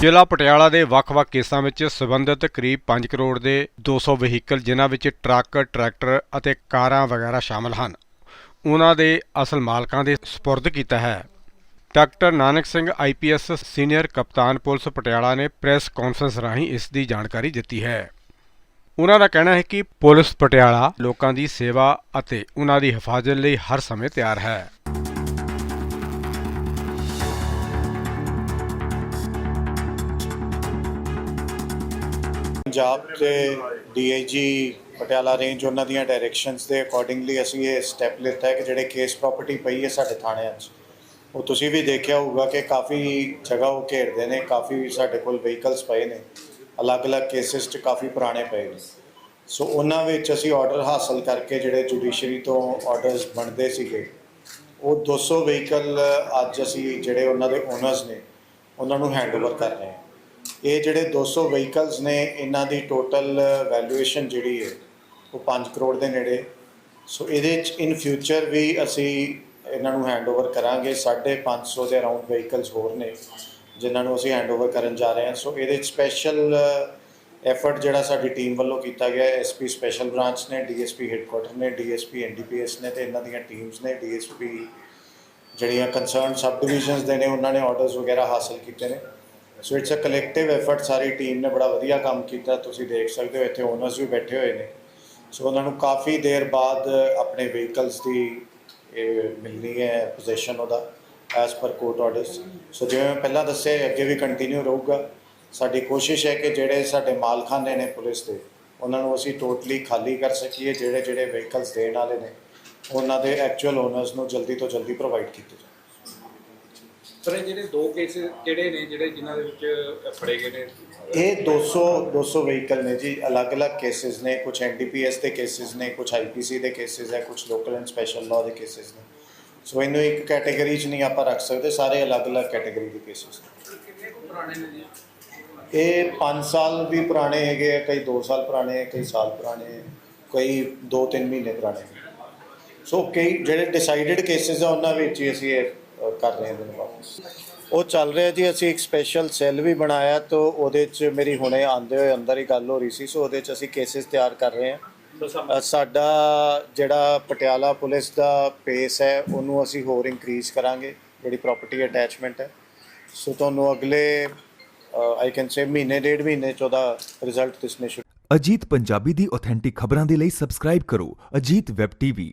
ਜ਼ਿਲ੍ਹਾ ਪਟਿਆਲਾ ਦੇ ਵੱਖ-ਵੱਖ ਕੇਸਾਂ ਵਿੱਚ ਸਬੰਧਿਤ ਕਰੀਬ 5 ਕਰੋੜ ਦੇ 200 ਵਹੀਕਲ ਜਿਨ੍ਹਾਂ ਵਿੱਚ ਟਰੱਕ, ਟਰੈਕਟਰ ਅਤੇ ਕਾਰਾਂ ਵਗੈਰਾ ਸ਼ਾਮਲ ਹਨ। ਉਹਨਾਂ ਦੇ ਅਸਲ ਮਾਲਕਾਂ ਦੇ ਸਪੁਰਦ ਕੀਤਾ ਹੈ। Doctor Nanak Singh IPS senior ਕਪਤਾਨ ਪੁਲਿਸ ਪਟਿਆਲਾ ਨੇ ਪ੍ਰੈਸ ਕਾਨਫਰੰਸ ਰਾਹੀਂ ਇਸ ਦੀ ਜਾਣਕਾਰੀ ਦਿੱਤੀ ਹੈ। ਉਹਨਾਂ ਦਾ ਕਹਿਣਾ ਹੈ ਕਿ ਪੁਲਿਸ ਪਟਿਆਲਾ ਲੋਕਾਂ ਦੀ ਸੇਵਾ ਅਤੇ ਉਹਨਾਂ ਦੀ ਹਿਫਾਜ਼ਤ ਲਈ ਹਰ ਸਮੇਂ ਤਿਆਰ ਹੈ। ਪੰਜਾਬ ਦੇ ਡੀਆਈਜੀ ਪਟਿਆਲਾ ਰੇਂਜ ਉਹਨਾਂ ਦੀਆਂ ਡਾਇਰੈਕਸ਼ਨਸ ਦੇ ਅਕੋਰਡਿੰਗਲੀ ਅਸੀਂ ਇਹ ਸਟੈਪ ਲਿੱਤਾ ਹੈ ਕਿ ਜਿਹੜੇ ਕੇਸ ਪ੍ਰਾਪਰਟੀ ਪਈ ਹੈ ਸਾਡੇ ਥਾਣਿਆਂ 'ਚ। ਉਹ ਤੁਸੀਂ ਵੀ ਦੇਖਿਆ ਹੋਊਗਾ ਕਿ ਕਾਫੀ ਜਗ੍ਹਾ ਉਹ ਘੇਰਦੇ ਨੇ, ਕਾਫੀ ਸਾਡੇ ਕੋਲ ਵਹੀਕਲਸ ਪਏ ਨੇ। ਅਲੱਗ-ਅਲੱਗ ਕੇਸਿਸ 'ਚ ਕਾਫੀ ਪੁਰਾਣੇ ਪਏ ਨੇ। ਸੋ ਉਹਨਾਂ ਵਿੱਚ ਅਸੀਂ ਆਰਡਰ ਹਾਸਲ ਕਰਕੇ ਜਿਹੜੇ ਜੁਡੀਸ਼ਰੀ ਤੋਂ ਆਰਡਰਸ ਬਣਦੇ ਸੀਗੇ, ਉਹ 200 ਵਹੀਕਲ ਅੱਜ ਅਸੀਂ ਜਿਹੜੇ ਉਹਨਾਂ ਦੇ ਓਨਰਸ ਨੇ, ਉਹਨਾਂ ਨੂੰ ਹੈਂਡਓਵਰ ਕਰ ਰਹੇ ਹਾਂ। ਇਹ ਜਿਹੜੇ 200 ਵਹੀਕਲਸ ਨੇ, ਇਹਨਾਂ ਦੀ ਟੋਟਲ ਵੈਲਿਊਏਸ਼ਨ ਜਿਹੜੀ ਹੈ, ਉਹ 5 ਕਰੋੜ ਦੇ ਨੇੜੇ। ਸੋ ਇਹਦੇ ਚ ਇਨ ਫਿਊਚਰ ਵੀ ਅਸੀਂ ਇਹਨਾਂ ਨੂੰ ਹੈਂਡਓਵਰ ਕਰਾਂਗੇ। 550 ਦੇ ਅਰਾਊਂਡ ਵਹੀਕਲਸ ਹੋਰ ਨੇ, ਜਿਨ੍ਹਾਂ ਨੂੰ ਅਸੀਂ ਹੈਂਡਓਵਰ ਕਰਨ ਜਾ ਰਹੇ ਹਾਂ। ਸੋ ਇਹਦੇ ਚ ਸਪੈਸ਼ਲ ਐਫਰਟ ਜਿਹੜਾ ਸਾਡੀ ਟੀਮ ਵੱਲੋਂ ਕੀਤਾ ਗਿਆ ਐਸਪੀ ਸਪੈਸ਼ਲ ਬ੍ਰਾਂਚ ਨੇ ਡੀਐਸਪੀ ਹੈੱਡਕੁਆਟਰ ਨੇ ਡੀਐਸਪੀ ਐਨਡੀਪੀਐਸ ਨੇ ਤੇ ਇਹਨਾਂ ਦੀਆਂ ਟੀਮਸ ਨੇ। ਡੀਐਸਪੀ ਜਿਹੜੀਆਂ ਕੰਸਰਨ ਸਬ ਡਿਵੀਜ਼ਨਸ ਦੇ ਨੇ, ਉਹਨਾਂ ਨੇ ਆਰਡਰਸ ਵਗੈਰਾ ਹਾਸਲ ਕੀਤੇ ਨੇ। So it's a collective effort sorry team ਨੇ ਬੜਾ ਵਧੀਆ ਕੰਮ ਕੀਤਾ। ਤੁਸੀਂ ਦੇਖ ਸਕਦੇ ਹੋ, ਇੱਥੇ ਓਨਰਸ ਵੀ ਬੈਠੇ ਹੋਏ ਨੇ। ਸੋ ਉਹਨਾਂ ਨੂੰ ਕਾਫੀ ਦੇਰ ਬਾਅਦ ਆਪਣੇ ਵਹੀਕਲਸ ਦੀ ਇਹ ਮਿਲਣੀ ਹੈ ਪੋਜੀਸ਼ਨ ਉਹਦਾ ਐਸ ਪਰ ਕੋਰਟ ਆਰਡਰਸ ਸੋ ਜਿਵੇਂ ਮੈਂ ਪਹਿਲਾਂ ਦੱਸਿਆ ਅੱਗੇ ਵੀ ਕੰਟੀਨਿਊ ਰਹੂਗਾ। ਸਾਡੀ ਕੋਸ਼ਿਸ਼ ਹੈ ਕਿ ਜਿਹੜੇ ਸਾਡੇ ਮਾਲਖਾਨੇ ਨੇ ਪੁਲਿਸ ਦੇ, ਉਹਨਾਂ ਨੂੰ ਅਸੀਂ ਟੋਟਲੀ ਖਾਲੀ ਕਰ ਸਕੀਏ। ਜਿਹੜੇ ਜਿਹੜੇ ਵਹੀਕਲਸ ਦੇਣ ਵਾਲੇ ਨੇ, ਉਹਨਾਂ ਦੇ ਐਕਚੁਅਲ ਓਨਰਸ ਨੂੰ ਜਲਦੀ ਤੋਂ ਜਲਦੀ ਪ੍ਰੋਵਾਈਡ ਕੀਤੇ ਜਾਣ। ਸਰ ਇਹ ਜਿਹੜੇ ਦੋ ਕੇਸ ਕਿਹੜੇ ਨੇ ਜਿਹੜੇ ਜਿਨ੍ਹਾਂ ਦੇ ਵਿੱਚ ਫੜੇ ਗਏ ਨੇ? ਇਹ 200 200 ਵਹੀਕਲ ਨੇ ਜੀ ਅਲੱਗ-ਅਲੱਗ ਕੇਸਿਸ ਨੇ ਕੁਝ ਐਨਡੀਪੀਐਸ ਦੇ ਕੇਸਿਸ ਨੇ ਕੁਝ ਆਈਪੀਸੀ ਦੇ ਕੇਸਿਸ ਹੈ ਕੁਝ ਲੋਕਲ ਐਂਡ ਸਪੈਸ਼ਲ ਲਾਅ ਦੇ ਕੇਸਿਸ ਨੇ। ਸੋ ਇਹਨੂੰ ਇੱਕ ਕੈਟਾਗਰੀ 'ਚ ਨਹੀਂ ਆਪਾਂ ਰੱਖ ਸਕਦੇ ਸਾਰੇ ਅਲੱਗ-ਅਲੱਗ ਕੈਟਾਗਰੀ ਦੇ ਕੇਸਿਸ ਨੇ। ਕਿੰਨੇ ਕੁ ਪੁਰਾਣੇ ਨੇ ਜੀ? ਇਹ 5 ਸਾਲ ਵੀ ਪੁਰਾਣੇ ਹੈਗੇ ਆ ਕਈ 2 ਸਾਲ ਪੁਰਾਣੇ ਹੈ ਕਈ ਸਾਲ ਪੁਰਾਣੇ ਕਈ 2-3 ਮਹੀਨੇ ਪੁਰਾਣੇ। ਸੋ ਕਈ ਜਿਹੜੇ ਡਿਸਾਈਡਡ ਕੇਸਿਸ ਆ ਉਹਨਾਂ ਵਿੱਚ ਹੀ ਅਸੀਂ ਇਹ ਕਰ ਰਹੇ ਹਾਂ ਦਿਨ ਵਾਪਸ। ਉਹ ਚੱਲ ਰਿਹਾ ਜੀ ਅਸੀਂ ਇੱਕ ਸਪੈਸ਼ਲ ਸੈੱਲ ਵੀ ਬਣਾਇਆ ਤਾਂ ਉਹਦੇ 'ਚ ਮੇਰੀ ਹੁਣੇ ਆਂਦੇ ਹੋਏ ਅੰਦਰ ਹੀ ਗੱਲ ਹੋ ਰਹੀ ਸੀ ਸੋ ਉਹਦੇ 'ਚ ਅਸੀਂ ਕੇਸਿਸ ਤਿਆਰ ਕਰ ਰਹੇ ਹਾਂ। ਸਾਡਾ ਜਿਹੜਾ ਪਟਿਆਲਾ ਪੁਲਿਸ ਦਾ ਪੇਸ ਹੈ ਉਹਨੂੰ ਅਸੀਂ ਹੋਰ ਇੰਕਰੀਜ਼ ਕਰਾਂਗੇ ਜਿਹੜੀ ਪ੍ਰਾਪਰਟੀ ਅਟੈਚਮੈਂਟ ਹੈ। ਸੋ ਤੁਹਾਨੂੰ ਅਗਲੇ ਆਈ ਕੈਨ ਸੇ ਮਹੀਨੇ ਡੇਢ ਮਹੀਨੇ ਚ ਉਹਦਾ ਰਿਜ਼ਲਟ ਦਿਸਣੇ ਸ਼ੁਰੂ ਅਜੀਤ ਪੰਜਾਬੀ ਦੀ ਆਥੈਂਟਿਕ ਖਬਰਾਂ ਦੇ ਲਈ ਸਬਸਕ੍ਰਾਈਬ ਕਰੋ ਅਜੀਤ ਵੈਬ ਟੀਵੀ